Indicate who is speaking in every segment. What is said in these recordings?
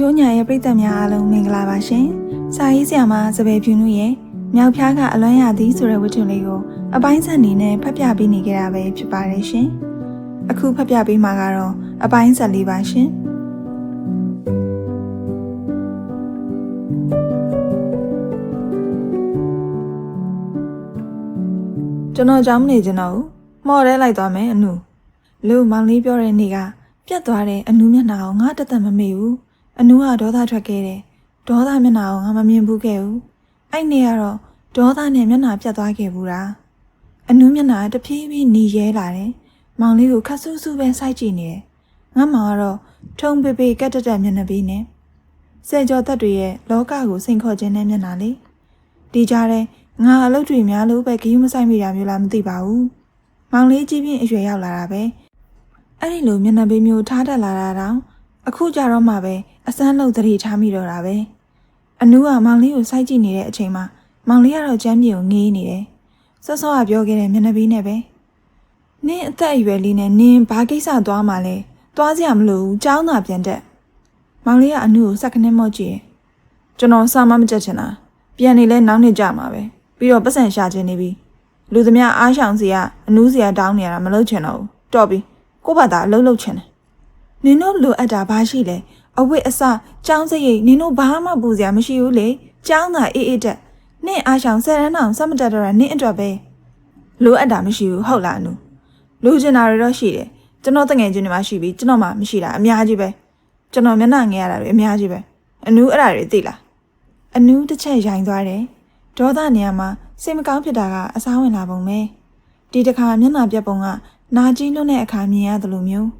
Speaker 1: တို့ညာရဲ့ပြည်သက်များအားလုံးမင်္ဂလာပါရှင်။စာရေးဆရာမစပယ်ဖြူနုရဲ့မြောက်ဖျားကအလွမ်းရသည်ဆိုတဲ့ဝတ္ထုလေးကိုအပိုင်းဆက်အနေနဲ့ဖတ်ပြပေးနေကြတာပဲဖြစ်ပါတယ်ရှင်။အခုဖတ်ပြပေးမှာကတော့အပိုင်းဆက်လေးပါရှင်။ကျွန်တော်ကြောင်းမနေချင်တော့ဘူး။မော်ရဲလိုက်သွားမယ်အနု။လူမောင်လေးပြောတဲ့နေ့ကပြတ်သွားတဲ့အနုမျက်နှာကိုငါတသက်မမေ့ဘူး။ အနုကဒေါသထွက်ခဲ့တယ်။ဒေါသမျက်နှာကိုငါမမြင်ဘူးခဲ့ဘူး။အဲ့နေ့ကတော့ဒေါသနဲ့မျက်နှာပြတ်သွားခဲ့ဘူးလား။အနုမျက်နှာတဖြည်းဖြည်းหนีရဲလာတယ်။မောင်လေးကိုခတ်ဆူးဆူးပဲစိုက်ကြည့်နေတယ်။ငါမောင်ကတော့ထုံပေပေကက်တက်တက်မျက်နှာပေးနေ။ဆယ်ကျော်သက်တွေရဲ့လောကကိုစိန်ခေါ်ခြင်းနဲ့မျက်နှာလေး။ဒီကြားထဲငါအလုပ်တွေများလို့ပဲဂယုမဆိုင်မိတာမျိုးလားမသိပါဘူး။မောင်လေးကြီးပြင်းအရွယ်ရောက်လာတာပဲ။အဲ့ဒီလိုမျက်နှာပေးမျိုးထားတတ်လာတာတောင် အခုကြတော့မှပဲအစမ်းလုံးသတိထားမိတော့တာပဲ။အနူးကမောင်လေးကိုစိုက်ကြည့်နေတဲ့အချိန်မှာမောင်လေးကတော့ကျမ်းမြေကိုငေးနေတယ်။စောစောကပြောခဲ့တဲ့မျက်နှာပေးနဲ့ပဲ။နင်းအသက်အရွယ်လေးနဲ့နင်းဘာကိစ္စသွားမှလဲ။သွားစရာမလိုဘူး။ကြောင်းသာပြန်တက်။မောင်လေးကအနူးကိုစက်ခနဲ့မော့ကြည့်တယ်။ကျွန်တော်စာမမကြက်ချင်တာ။ပြန်နေလဲနောက်နေကြမှာပဲ။ပြီးတော့ပတ်စံရှာခြင်းနေပြီ။လူသမားအားရှောင်စီကအနူးစီကတောင်းနေရတာမလုပ်ချင်တော့ဘူး။တော်ပြီ။ကို့ဘာသာအလုပ်လုပ်ချင်တယ်။ နင်တို့လိုအပ်တာဘာရှိလဲ။အဝတ်အစចောင်းစရိတ်နင်တို့ဘာမှပူစရာမရှိဘူးလေ။ចောင်းသာအေးအေးတက်။နင့်အားရှောင်ဆယ်ရန်အောင်စမတက်တော့တာနင့်အတွက်ပဲ။လိုအပ်တာမရှိဘူးဟုတ်လားအနူ။လိုချင်တာတွေတော့ရှိတယ်။ကျွန်တော်တငယ်ချင်းတွေမှရှိပြီကျွန်တော်မှမရှိတာအများကြီးပဲ။ကျွန်တော်မျက်နှာငယ်ရတာတွေအများကြီးပဲ။အနူအဲ့ဒါတွေသိလား။အနူတစ်ချက်ရိုင်သွားတယ်။ဒေါသနေရာမှာစိတ်မကောင်းဖြစ်တာကအစားဝင်လာပုံပဲ။ဒီတစ်ခါမျက်နှာပြက်ပုံကနာကြီးလွန်းတဲ့အခါမြင်ရတယ်လို့မျိုး။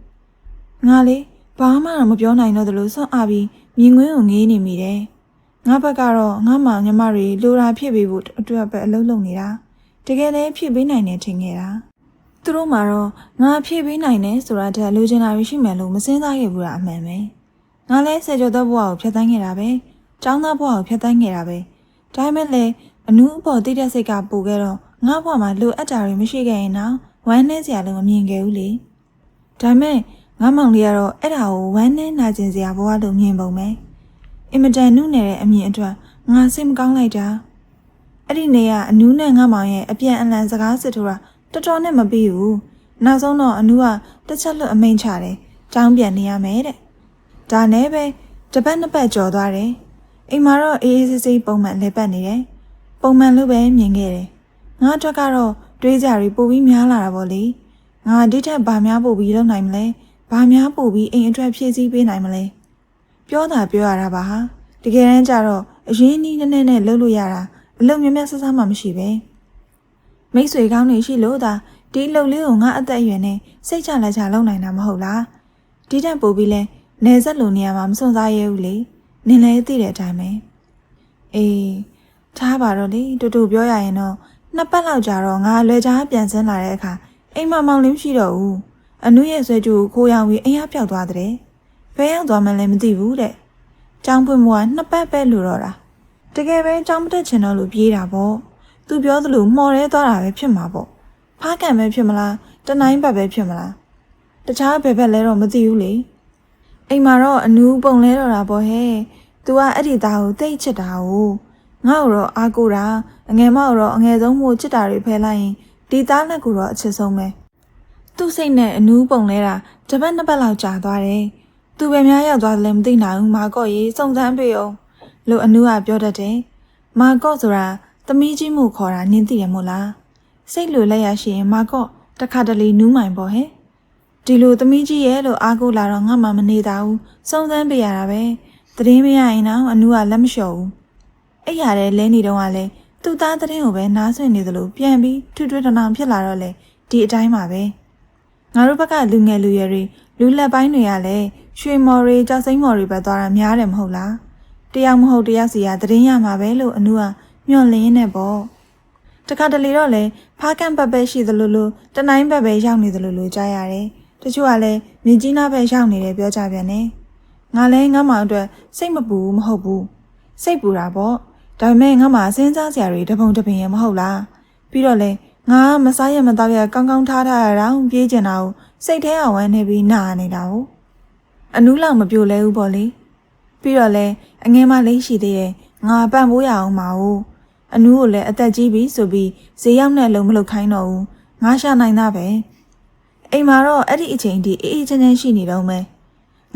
Speaker 1: ငါလေဘာမှတော့မပြောနိုင်တော့သလိုစွန့်အားပြီးမြင်ကွင်းကိုငေးနေမိတယ်။ငါဘက်ကတော့ငါမှညီမတွေလိုရာဖြစ်ပေးဖို့အတွက်ပဲအလုပ်လုပ်နေတာ။တကယ်လည်းဖြစ်ပေးနိုင်တယ်ထင်ခဲ့တာ။သူတို့မှတော့ငါဖြစ်ပေးနိုင်တယ်ဆိုတာတည်းလိုချင်တာရှိမယ်လို့မစင်းစားခဲ့ဘူးတာအမှန်ပဲ။ငါလည်းစေကျော်သောဘဝကိုဖျက်ဆီးခဲ့တာပဲ။ចောင်းသားဘဝကိုဖျက်ဆီးခဲ့တာပဲ။ဒါပေမဲ့လည်းအနူးအပေါ်တိတဲ့စိတ်ကပိုခဲ့တော့ငါဘဝမှာလိုအပ်တာတွေမရှိခဲ့ရင်တော့ဝမ်းနည်းစရာလည်းမမြင်ခဲ့ဘူးလေ။ဒါပေမဲ့ ငါမောင်လေးကတော့အဲ့ဒါကိုဝမ်းနဲ့နာကျင်စရာဘဝလို့မြင်ပုံပဲအင်မတန်နုနယ်တဲ့အမြင်အတွက်ငါစိတ်မကောင်းလိုက်တာအဲ့ဒီနေကအနူးနဲ့ငါမောင်ရဲ့အပြန်အလှန်စကားစစ်ထိုးတာတော်တော်နဲ့မပြီးဘူးနောက်ဆုံးတော့အနူးကတစ်ချက်လွတ်အမိန်ချတယ်ကြောင်းပြန်နေရမယ်တဲ့ဒါနဲ့ပဲတပတ်နှစ်ပတ်ကြော်သွားတယ်အိမ်မှာတော့အေးအေးဆေးဆေးပုံမှန်လဲပတ်နေတယ်ပုံမှန်လို့ပဲမြင်ခဲ့တယ်ငါအတွက်ကတော့တွေးကြတွေပိုပြီးများလာတာပေါ့လေငါဒီထက်ဗာများပို့ပြီးလုပ်နိုင်မလဲ ဘာများပို့ပြီးအိမ်အတွက်ဖြည့်ဆည်းပေးနိုင်မလဲပြောတာပြောရတာပါဟာတကယ်တမ်းကျတော့အရင်နီးနည်းနည်းနဲ့လှုပ်လို့ရတာအလုံးမြတ်မြတ်ဆဆမှမရှိပဲမိတ်ဆွေကောင်းနေရှိလို့သာဒီလှုပ်လေးကိုငါအသက်အရွယ်နဲ့စိတ်ချလက်ချလုပ်နိုင်တာမဟုတ်လားဒီတက်ပို့ပြီးလဲနေဆက်လိုနေရာမှာမစွန့်စားရဲဘူးလေနင်လည်းသိတဲ့အတိုင်းပဲအေးထားပါတော့လေတူတူပြောရရင်တော့နှစ်ပတ်လောက်ကြာတော့ငါလွယ်ကြားပြန်ဆင်းလာတဲ့အခါအိမ်မမောင်လင်းရှိတော့ဘူး အနုရဲ့ဆွဲကြိုးကိုခိုးရောင်ပြီးအိမ်ရပြောက်သွားတဲ့ဘယ်ရောက်သွားမှလည်းမသိဘူးတဲ့။ចောင်းဖွင့်မှုကနှစ်ပတ်ပဲလူတော့တာ။တကယ်ပဲចောင်းမတက်ချင်တော့လို့ပြေးတာပေါ့။သူပြောသလိုမှော်ရဲသွားတာပဲဖြစ်မှာပေါ့။ဖားကန်ပဲဖြစ်မလား။တနိုင်းဘက်ပဲဖြစ်မလား။တခြားဘယ်ဘက်လဲတော့မသိဘူးလေ။အိမ်မှာတော့အနူးပုံလဲတော့တာပေါ့ဟဲ့။ तू ကအဲ့ဒီသားကိုတိတ်ချစ်တာကိုငါ့ကိုတော့အားကိုတာအငယ်မောက်တော့အငယ်ဆုံးမို့ချစ်တာတွေဖဲလိုက်ရင်ဒီသားလက်ကိုတော့အချစ်ဆုံးပဲ။ သူ့စိတ်နဲ့အနူးပုံလဲတာတပတ်နှစ်ပတ်လောက်ကြာသွားတယ်။သူပဲများရောက်သွားတယ်လည်းမသိနိုင်ဘူးမာကော့ရေးစုံစမ်းပေးအောင်လို့အနူးကပြောတတ်တယ်။မာကော့ဆိုတာသမီးကြီးမှုခေါ်တာနင်းသိတယ်မို့လား။စိတ်လိုလက်ရရှိရင်မာကော့တခါတလေနူးမိုင်ပေါ့ဟဲ့။ဒီလိုသမီးကြီးရဲ့လို့အားကိုးလာတော့ငါမှမနေတာဘူး။စုံစမ်းပေးရတာပဲ။သတင်းမရရင်တော့အနူးကလက်မလျှော်ဘူး။အဲ့ရတဲ့လဲနေတော့ကလည်းသူ့သားသတင်းကိုပဲနားဆွင့်နေသလိုပြန်ပြီးထွထွတနောင်ဖြစ်လာတော့လေဒီအတိုင်းပါပဲ။ ငါတို့ဘက်ကလူငယ်လူရွယ်တွေလူလက်ပိုင်းတွေကလည်းရွှေမော်တွေကြောက်စိမ့်မော်တွေပဲသွားတာများတယ်မဟုတ်လားတယောက်မဟုတ်တယောက်စီကသတင်းရမှာပဲလို့အနုကညွန့်လင်းနေပေါ့တခါတလေတော့လေဖားကန်ဘက်ပဲရှိသလိုလိုတနိုင်ဘက်ပဲရောက်နေသလိုလိုကြားရတယ်တချို့ကလည်းမြင်းကြီးနားဘက်ရောက်နေတယ်ပြောကြပြန်တယ်ငါလည်းငါ့မောင်အတွက်စိတ်မပူမဟုတ်ဘူးစိတ်ပူတာပေါ့ဒါပေမဲ့ငါ့မှာစဉ်းစားစရာတွေတပုံတပင်ရမဟုတ်လားပြီးတော့လေ ငါမစားရမတော့ရကောင်းကောင်းထားထားရအောင်ပြေးကျင်တာကိုစိတ်ထဲအဝမ်းနေပြီးနာနေတာကိုအနူးလောက်မပြိုလဲဘူးပေါ့လေပြီးတော့လဲအငယ်မလေးရှိသေးတယ်ငါပန့်ပိုးရအောင်မအောင်အနူးကိုလည်းအသက်ကြီးပြီဆိုပြီးဈေးရောက်နဲ့လုံးမလုပ်ခိုင်းတော့ဘူးငါရှာနိုင်တာပဲအိမ်မှာတော့အဲ့ဒီအချိန်ထိအေးအေးချမ်းချမ်းရှိနေတော့မယ်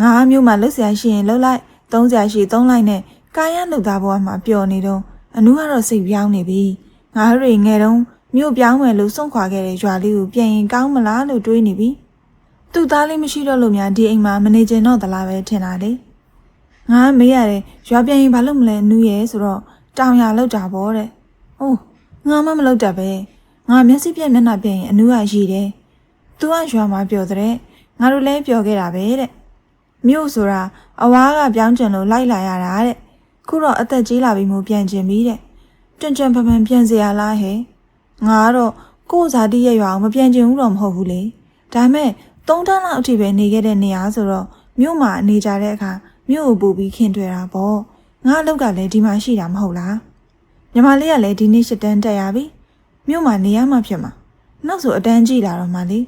Speaker 1: ငါအမျိုးမှလှုပ်ရှားရှိရင်လှုပ်လိုက်သုံးစရာရှိသုံးလိုက်နဲ့ကာယလှုပ်သားဘဝမှာပျော်နေတော့အနူးကတော့စိတ်ပြောင်းနေပြီငါတို့ငယ်တုန်း မြို့ပြောင်းဝင်လို့စွန့်ခွာခဲ့တဲ့ရွာလေးကိုပြန်ရင်ကောင်းမလားလို့တွေးနေပြီသူ့သားလေးမရှိတော့လို့များဒီအိမ်မှာမနေကျင်တော့သလားပဲထင်တာလေငါမေးရတယ်ရွာပြန်ရင်ဘာလို့မလဲနူးရဲဆိုတော့တောင်ရလောက်တာပေါ့တဲ့အိုးငါမှမလောက်တာပဲငါမျက်စိပြက်မျက်နှာပြက်ရင်အနူးကရည်တယ်သူကရွာမှာပျော်တဲ့ငါတို့လည်းပျော်ခဲ့တာပဲတဲ့မြို့ဆိုတာအဝါကပြောင်းကျင်လို့လိုက်လာရတာတဲ့ခုတော့အသက်ကြီးလာပြီမို့ပြန်ကျင်ပြီတဲ့တွန်တွန်ပန်ပန်ပြန်စရာလားဟဲ့ ငါကတော့ကိုယ့်ဇာတိရဲ့ရွာအောင်မပြန်ကျင်ဘူးတော့မဟုတ်ဘူးလေ။ဒါမဲ့သုံးတန်းလောက်အထိပဲနေခဲ့တဲ့နေရာဆိုတော့မြို့မှာနေကြတဲ့အခါမြို့ကိုပို့ပြီးခင်တွေ့တာပေါ့ငါအလောက်ကလည်းဒီမှာရှိတာမဟုတ်လားညီမလေးကလည်းဒီနေ့ရှစ်တန်းတက်ရပြီမြို့မှာနေရမှဖြစ်မှာနောက်ဆိုအတန်းကြည့်လာတော့မှလေ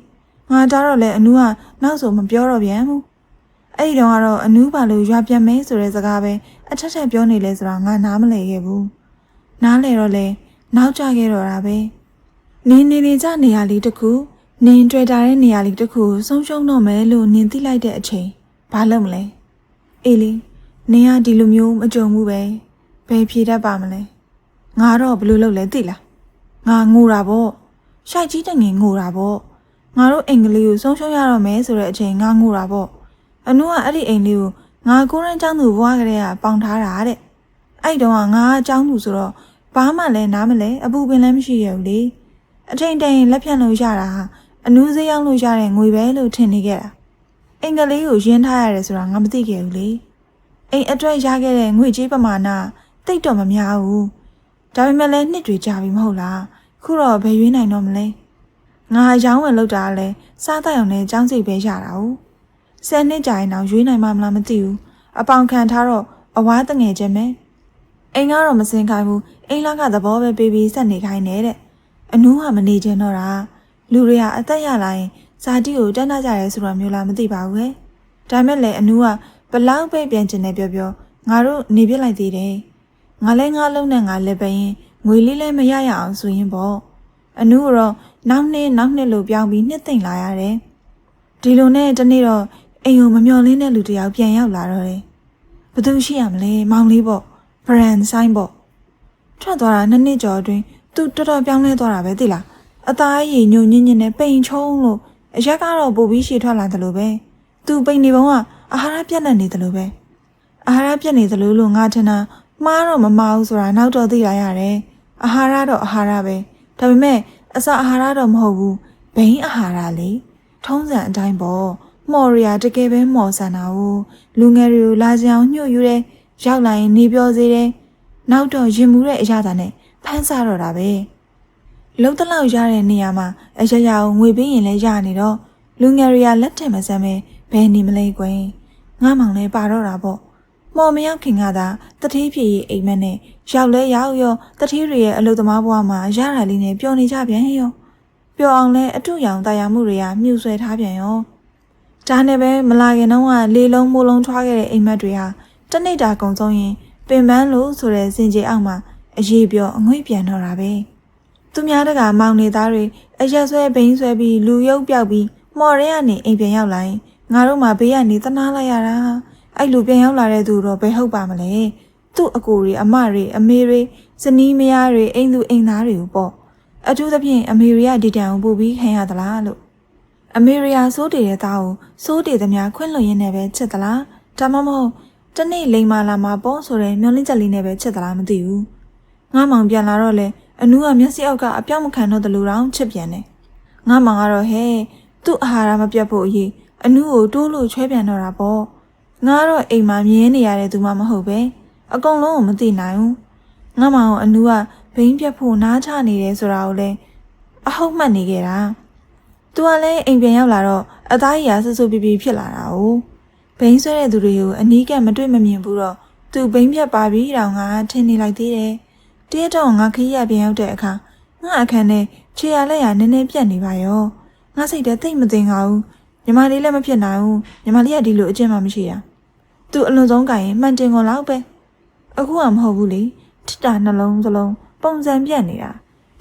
Speaker 1: ငါကြတော့လေအနူးကနောက်ဆိုမပြောတော့ပြန်ဘူးအဲ့ဒီတော့ကတော့အနူးပါလို့ရွာပြန်မဲဆိုတဲ့စကားပဲအထက်ထက်ပြောနေလဲဆိုတော့ငါနားမလည်ခဲ့ဘူးနားလေတော့လေ နောက်ကျခဲ့တော့တာပဲနင်းနေနေကြနေရာလေးတစ်ခုနင်းတွေ့တာတဲ့နေရာလေးတစ်ခုကိုဆုံးရှုံးတော့မယ်လို့နင်းသိလိုက်တဲ့အချိန်ဘာလုပ်မလဲအေးလေနင်ကဒီလိုမျိုးမကြုံဘူးပဲဘယ်ဖြေတတ်ပါမလဲငါတော့ဘယ်လိုလုပ်လဲသိလားငါငိုတာပေါ့ရှိုက်ကြီးတငယ်ငိုတာပေါ့ငါတို့အင်္ဂလိပ်ကိုဆုံးရှုံးရတော့မယ်ဆိုတဲ့အချိန်ငါငိုတာပေါ့အနုကအဲ့ဒီအိမ်လေးကိုငါကိုရန်ចောင်းသူဘွားကလေးကပေါင်ထားတာတဲ့အဲ့တုန်းကငါကចောင်းသူဆိုတော့ ဘာမှလည်းနားမလဲအပူပင်လည်းမရှိရဘူးလေအချိန်တန်ရင်လက်ဖြတ်လို့ရတာဟာအနူးစေးရောက်လို့ရတဲ့ငွေပဲလို့ထင်နေခဲ့တာအင်္ဂလိပ်ကိုရင်းထားရတယ်ဆိုတာငါမသိခဲ့ဘူးလေအိမ်အတွက်ရခဲ့တဲ့ငွေကြေးပမာဏတိတ်တော့မများဘူးဒါပေမဲ့လည်းနှစ်တွေကြာပြီမဟုတ်လားခုတော့ဘယ်ရွေးနိုင်တော့မလဲငါရောင်းဝယ်လောက်တာလဲစားတတ်အောင်နဲ့ចောင်းစိတ်ပဲရတာ哦ဆယ်နှစ်ကြာရင်တော့ရွေးနိုင်မှမလားမသိဘူးအပေါင်ခံထားတော့အဝါတငယ်ချင်းပဲ အိမ်ကတော့မစင်ခိုင်းဘူးအိမ်လာကသဘောပဲပေးပြီးဆက်နေခိုင်းနေတဲ့အနူးကမနေချင်တော့တာလူတွေကအသက်ရလာရင်ဇာတိကိုတန်းတကြရဲဆိုတာမျိုးလားမသိပါဘူးဟဲ့ဒါမဲ့လည်းအနူးကဘလောက်ပဲပြန်ကျင်နေပြောပြောငါတို့နေပြစ်လိုက်သေးတယ်ငါလဲငါလုံးနဲ့ငါလည်းပဲရင်ငွေလေးလည်းမရရအောင်ဆိုရင်ပေါ့အနူးကတော့နောက်နှစ်နောက်နှစ်လို့ပြောင်းပြီးနှစ်သိမ့်လာရတယ်ဒီလိုနဲ့တနေ့တော့အိမ်ကိုမမျော်လင်းတဲ့လူတစ်ယောက်ပြန်ရောက်လာတော့တယ်ဘသူရှိရမလဲမောင်လေးပေါ့ ဘရန်ဆိုင်ပေါ့ထွက်သွားတာနှစ်နှစ်ကျော်အတွင်းသူတော်တော်ပြောင်းလဲသွားတာပဲသိလားအသားအရည်ညိုညင်းညင်းနဲ့ပိန်ချုံလို့အရက်ကတော့ပိုပြီးရှည်ထွက်လာတယ်လို့ပဲသူပိန်နေပုံကအာဟာရပြတ်နေနေတယ်လို့ပဲအာဟာရပြတ်နေတယ်လို့လို့ငါထင်တာမှားတော့မမှားဘူးဆိုတာနောက်တော့သိလာရတယ်အာဟာရတော့အာဟာရပဲဒါပေမဲ့အစာအာဟာရတော့မဟုတ်ဘူးဘိန်းအာဟာရလေထုံးစံအတိုင်းပေါ့မော်ရီယာတကယ်ပဲမော်ဆန်တာ哦လူငယ်တွေကိုလာကြအောင်ညှို့ယူတယ် ရောက်လာရင်နေပြောစေတယ်နောက်တော့ရင်မှုတဲ့အရာသာနဲ့ဖမ်းဆတော့တာပဲလုံးတလောက်ရတဲ့နေရာမှာအရရအောင်ငွေပေးရင်လည်းရနေတော့လူငယ်တွေကလက်ထက်မစမ်းပဲဘယ်နေမလဲကွယ်ငါမောင်လည်းပါတော့တာပေါ့မော်မရောက်ခင်ကသာတတိဖြည့်ရေးအိမ်မက်နဲ့ရောက်လဲရောက်ရောတတိတွေရဲ့အလုသမားဘဝမှာရတာလေးနဲ့ပျော်နေကြပြန်ရောပျော်အောင်လဲအထုရောင်တရားမှုတွေကမြှူဆွဲထားပြန်ရောဒါနဲ့ပဲမလာခင်တုန်းကလေလုံးမိုးလုံးထွားခဲ့တဲ့အိမ်မက်တွေဟာ တနေ့တာကုံဆုံးရင်ပင်ပန်းလို့ဆိုတဲ့စင်ကြေအောက်မှာအရေးပြောအငွေ့ပြန်တော့တာပဲသူများတကမောင်နေသားတွေအရက်ဆွဲဘိန်းဆွဲပြီးလူရုပ်ပြောက်ပြီးမော်ရဲကနေအိမ်ပြန်ရောက်လာရင်ငါတို့မှဘေးကနေတနာလိုက်ရတာအဲ့လိုပြန်ရောက်လာတဲ့သူတော့ဘယ်ဟုတ်ပါမလဲသူ့အကိုတွေအမတွေအမေတွေဇနီးမယားတွေအိမ်သူအိမ်သားတွေကိုပေါ့အထူးသဖြင့်အမေရိကဒီတန်ကိုပို့ပြီးခံရသလားလို့အမေရိယာစိုးတည်တဲ့သားကိုစိုးတည်သမျှခွင့်လွှတ်ရင်းနဲ့ပဲချစ်သလားဒါမှမဟုတ် တနေ့လိန်မာလာမှာပေါ့ဆိုတဲ့မျောလင်းချက်လေးနဲ့ပဲချစ်သလားမသိဘူးငါမောင်ပြန်လာတော့လေအနူးကမျက်စိအောက်ကအပြောင်းမခံတော့တယ်လို့တောင်ချစ်ပြန်တယ်ငါမောင်ကတော့ဟဲ့သူ့အာဟာရမပြတ်ဖို့အရေးအနူးကိုတိုးလို့ချွဲပြန်တော့တာပေါ့ငါတော့အိမ်မှာမြင်းနေရတဲ့သူမှမဟုတ်ပဲအကုန်လုံးကိုမသိနိုင်ဘူးငါမောင်အနူးကဘိန်းပြတ်ဖို့နားချနေတယ်ဆိုတာကိုလည်းအဟုတ်မှတ်နေခဲ့တာသူကလည်းအိမ်ပြန်ရောက်လာတော့အသားရည်ဆူဆူပြပြဖြစ်လာတာ哦 ဘိန်းဆွဲတဲ့သူတွေကိုအနီးကမတွေ့မမြင်ဘူးတော့သူဘိန်းပြတ်ပါပြီတောင်ငါထင်နေလိုက်သေးတယ်တရက်တော့ငါခရီးရပြန်ရောက်တဲ့အခါငါအခန်းထဲခြေရလက်ရနည်းနည်းပြက်နေပါရောငါစိတ်ထဲသိမ့်မသိငါဘူးညီမလေးလည်းမဖြစ်နိုင်ဘူးညီမလေးကဒီလိုအကျင့်မှမရှိတာသူသူအလွန်ဆုံးကရင်မှန်တင်ကုန်လောက်ပဲအခုကမဟုတ်ဘူးလေတစ်တာနှလုံးစလုံးပုံစံပြတ်နေတာ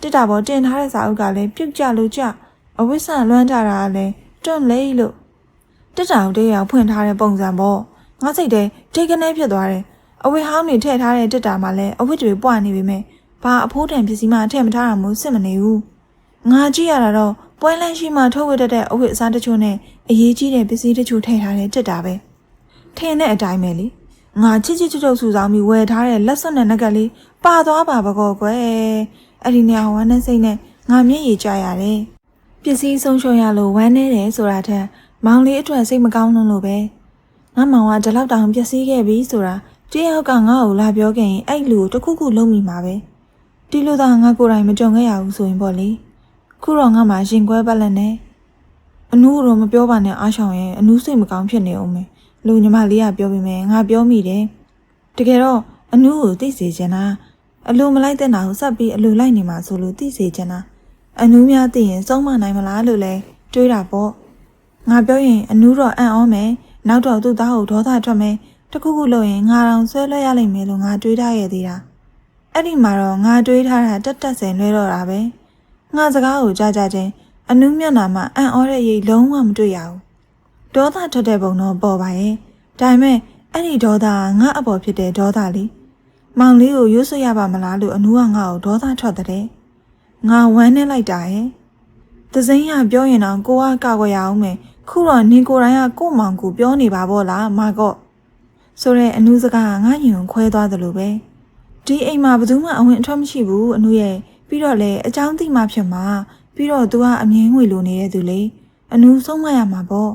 Speaker 1: တစ်တာပေါ်တင်ထားတဲ့စာအုပ်ကလည်းပြုတ်ကျလို့ကျအဝိဆန်လွမ်းကြတာကလည်းတွန့်လေးလို့ တစ်တာကိုတည်းရောက်ဖွင့်ထားတဲ့ပုံစံပေါ့ငါစိတ်ထဲထိတ်ကနေဖြစ်သွားတယ်အဝိဟောင်းတွေထည့်ထားတဲ့တစ်တာမှာလည်းအဝိတွေပွားနေပြီမဲ့ဘာအဖိုးတန်ပစ္စည်းမှထည့်မထားတာမျိုးစစ်မနေဘူးငါကြည့်ရတာတော့ပွဲလန်းရှိမှထုတ်ဝတ်တတ်တဲ့အဝိအစားတချို့နဲ့အရေးကြီးတဲ့ပစ္စည်းတချို့ထည့်ထားတဲ့တစ်တာပဲထင်းတဲ့အတိုင်းပဲလေငါချစ်ချစ်ချွတ်ချွတ်ဆူဆောင်ပြီးဝယ်ထားတဲ့လက်စွပ်နဲ့ငကလေးပါသွားပါဘကောကွယ်အဲ့ဒီနေရာဝမ်းနဲ့စိတ်နဲ့ငါမျက်ရည်ကျရတယ်ပစ္စည်းဆုံးရှုံးရလို့ဝမ်းနေတယ်ဆိုတာထက် မောင်လေးအတွက်စိတ်မကောင်းလို့လို့ပဲငါမောင်ကဒီလောက်တောင်ပျက်စီးခဲ့ပြီဆိုတာတယောက်ကငါ့ကိုလာပြောခဲ့ရင်အဲ့လူကိုတစ်ခုခုလုံးမိမှာပဲဒီလိုသာငါကိုယ်တိုင်မကြုံခဲ့ရဘူးဆိုရင်ပေါ့လေခုတော့ငါမှရင်ခွဲပတ်လက်နဲ့အနူးတော့မပြောပါနဲ့အားရှောင်ရဲ့အနူးစိတ်မကောင်းဖြစ်နေအောင်မယ်လူညီမလေးကပြောပြီးမယ်ငါပြောမိတယ်တကယ်တော့အနူးကိုသိစေချင်တာအလိုမလိုက်တဲ့နာကိုစပ်ပြီးအလိုလိုက်နေမှာဆိုလို့သိစေချင်တာအနူးများသိရင်စုံမနိုင်မလားလို့လဲတွေးတာပေါ့ ငါပြောရင်အနူးတော့အံ့ဩမယ်နောက်တော့သူ့သားကိုဒေါသထွက်မယ်တခုခုလုပ်ရင်ငါတောင်ဆွဲလွှဲရလိမ့်မယ်လို့ငါတွေးထားရသေးတာအဲ့ဒီမှာတော့ငါတွေးထားတာတက်တက်ဆင်လွဲတော့တာပဲငါစကားကိုကြားကြချင်းအနူးမျက်နှာမှာအံ့ဩတဲ့ရိပ်လုံးဝမတွေ့ရဘူးဒေါသထွက်တဲ့ပုံတော့ပေါ်ပါရဲ့ဒါပေမဲ့အဲ့ဒီဒေါသကငါအပေါ်ဖြစ်တဲ့ဒေါသလေးမောင်လေးကိုရွတ်ဆွရပါမလားလို့အနူးကငါ့ကိုဒေါသထွက်တဲ့ငါဝမ်းနေလိုက်တာရဲ့သစိမ်းရပြောရင်တော့ကိုကကောက်ရအောင်မယ် ခုတော့နင်ကိုယ်တိုင်ကကို့မောင်ကိုပြောနေပါဗောလားမကော့ဆိုတဲ့အနုစကားငါရင်ခွဲသွားသလိုပဲဒီအိမ်မှာဘယ်သူမှအဝင်အထွက်မရှိဘူးအနုရဲ့ပြီးတော့လေအချောင်းတိမှဖြစ်မှာပြီးတော့ तू ကအမြင်ငွေလိုနေတဲ့သူလေအနုဆုံးမရမှာပေါ့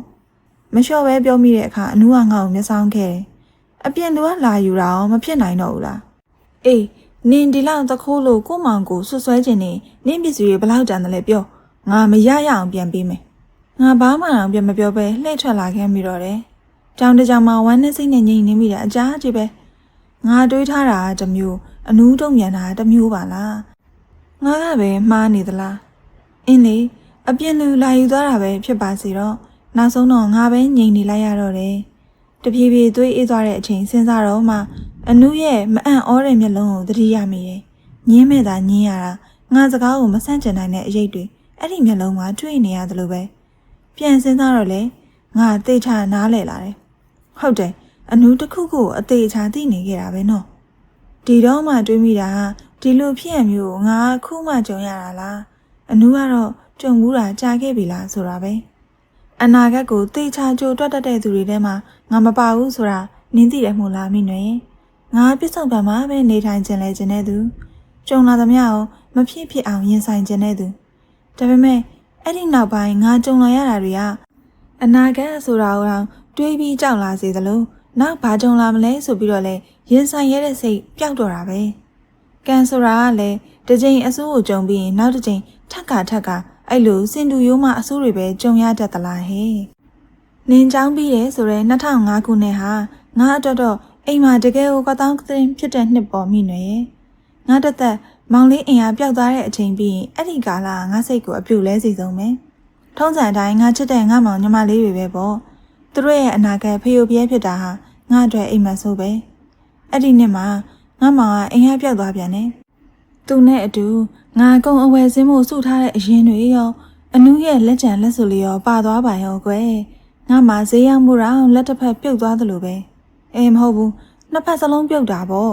Speaker 1: မလျှော့ပဲပြောမိတဲ့အခါအနုကငါ့ကိုမျက်စောင်းခဲ့တယ်အပြင်သူကလာယူတာရောမဖြစ်နိုင်တော့ဘူးလားအေးနင်ဒီလောက်သခိုးလို့ကို့မောင်ကိုဆွဆွဲခြင်းနေနင်ပစ္စည်းတွေဘလောက်တန်တယ်လဲပြောငါမရရအောင်ပြန်ပေးမယ် ငါဘာမှတော့ပြန်မပြောပဲလှည့်ထွက်လာခဲ့မိတော့တယ်တောင်တကြောင်မှာဝမ်းနဲ့စိတ်နဲ့ငြိမ်နေမိတာအကြားကြီးပဲငါတွေးထားတာကတစ်မျိုးအနူးတုံမြန်တာကတစ်မျိုးပါလားငါကပဲမှားနေသလားအင်းလေအပြင်းလူလာယူသွားတာပဲဖြစ်ပါစေတော့နောက်ဆုံးတော့ငါပဲငြိမ်နေလိုက်ရတော့တယ်တပြေးပြေးသွေးအေးသွားတဲ့အချိန်စဉ်းစားတော့မှအနုရဲ့မအံ့ဩတဲ့မျက်လုံးကိုသတိရမိတယ်ညင်းမဲ့တာညင်းရတာငါစကားကိုမဆန့်ကျင်နိုင်တဲ့အရေးတွေအဲ့ဒီမျက်လုံးမှာတွေ့နေရတယ်လို့ပဲ ပြန်စဉ်းစားတော့လေငါသိချာနားလဲလာတယ်ဟုတ်တယ်အနုတစ်ခုခုအသေးချာသိနေခဲ့တာပဲနော်ဒီတော့မှတွေးမိတာဒီလိုဖြစ်ရမျိုးငါခုမှကြုံရတာလားအနုကတော့ကြုံဘူးတာကြာခဲ့ပြီလားဆိုတာပဲအနာဂတ်ကိုသိချာကြိုတွက်တတ်တဲ့သူတွေထဲမှာငါမပါဘူးဆိုတာနင်းသိတယ်မို့လားမိနွယ်ငါပြစ်ဆုံးပံမှာပဲနေထိုင်ခြင်းလဲခြင်းတဲ့သူကြုံလာသမျှကိုမဖြစ်ဖြစ်အောင်ရင်ဆိုင်ခြင်းတဲ့သူဒါပေမဲ့ အဲ့ဒီနောက်ပိုင်းငါကြုံလာရတာတွေကအနာဂတ်ဆိုတာကိုတော့တွေးပြီးကြောက်လာစေသလိုနောက်ဘာကြုံလာမလဲဆိုပြီးတော့လဲရင်ဆိုင်ရတဲ့စိတ်ပျောက်တော့တာပဲကံဆိုတာကလည်းတစ်ချိန်အဆိုးကိုကြုံပြီးရင်နောက်တစ်ချိန်ထက်ကထက်ကအဲ့လိုစင်တူရိုးမှအဆိုးတွေပဲကြုံရတတ်သလားဟဲ့နင်းချောင်းပြီးတယ်ဆိုတော့2005ခုနှစ်ဟာငါအတွက်တော့အိမ်မှာတကယ်ကိုကတောင်းကတင်ဖြစ်တဲ့နှစ်ပေါ်မိနွယ်ငါတသက် မောင်လေးအင်အားပျောက်သွားတဲ့အချိန်ပြီးရင်အဲ့ဒီကာလငါစိတ်ကိုအပြုတ်လဲစီဆုံးမယ်ထုံးစံအတိုင်းငါချစ်တဲ့ငါမောင်ညီမလေးတွေပဲပေါ့သူတို့ရဲ့အနာဂတ်ဖျို့ပြဲဖြစ်တာဟာငါအတွက်အိမ်မဆိုးပဲအဲ့ဒီနှစ်မှာငါမောင်ကအင်အားပျောက်သွားပြန်တယ်သူနဲ့အတူငါကုံအဝယ်စင်းမှုစုထားတဲ့အရင်တွေရောအနူးရဲ့လက်ချံလက်စုလေးရောပါသွားပါရောကွယ်ငါမှဈေးရောက်မှုတော့လက်တစ်ဖက်ပြုတ်သွားသလိုပဲအေးမဟုတ်ဘူးနှစ်ဖက်စလုံးပြုတ်တာပေါ့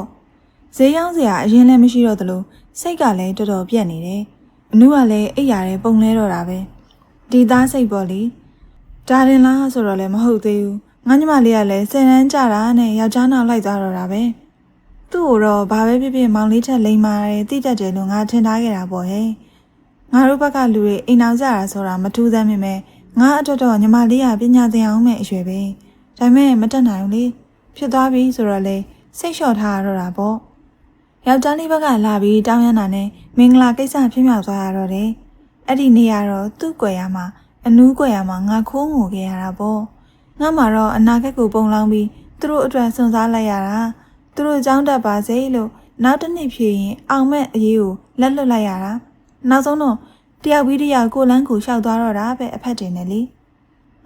Speaker 1: ဈေးရောက်စရာအရင်လည်းမရှိတော့သလို စိတ်ကလည်းတော်တော်ပြက်နေတယ်အနုကလည်းအိပ်ရတယ်ပုံလဲတော့တာပဲဒီသားစိတ်ပေါ့လေဒါရင်လားဆိုတော့လည်းမဟုတ်သေးဘူးငါညီမလေးကလည်းစင်တန်းကြတာနဲ့ယောက်ျားနောက်လိုက်သွားတော့တာပဲသူ့ကိုတော့ဘာပဲဖြစ်ဖြစ်မောင်လေးထက်လိမ်မာတယ်တိတက်တယ်လို့ငါထင်ထားခဲ့တာပေါ့ဟဲ့ငါတို့ဘက်ကလူတွေအိမ်အောင်ကြတာဆိုတာမထူးဆန်းမိမဲ့ငါအတွက်တော့ညီမလေးကပညာသင်အောင်မဲ့အရွယ်ပဲဒါပေမဲ့မတက်နိုင်ဘူးလေဖြစ်သွားပြီဆိုတော့လေစိတ်လျှော့ထားရတော့တာပေါ့ ယောက်ျားလေးဘက်ကလာပြီးတောင်းရမ်းတာနဲ့မင်္ဂလာကိစ္စဖြစ်မြောက်သွားရတော့တယ်အဲ့ဒီနေ့ကတော့သူ့ကွယ်ရမှာအနူးကွယ်ရမှာငါခိုးငိုခဲ့ရတာပေါ့ငါမှတော့အနာဂတ်ကိုပုံလောင်းပြီးသူတို့အတွက်စွန့်စားလိုက်ရတာသူတို့ကြောင်းတက်ပါစေလို့နောက်တစ်နှစ်ဖြည့်ရင်အောင်မဲ့အရေးကိုလက်လွတ်လိုက်ရတာနောက်ဆုံးတော့တယောက်ပြီးတယောက်ကိုလန်းကိုရှောက်သွားတော့တာပဲအဖက်တင်တယ်လေ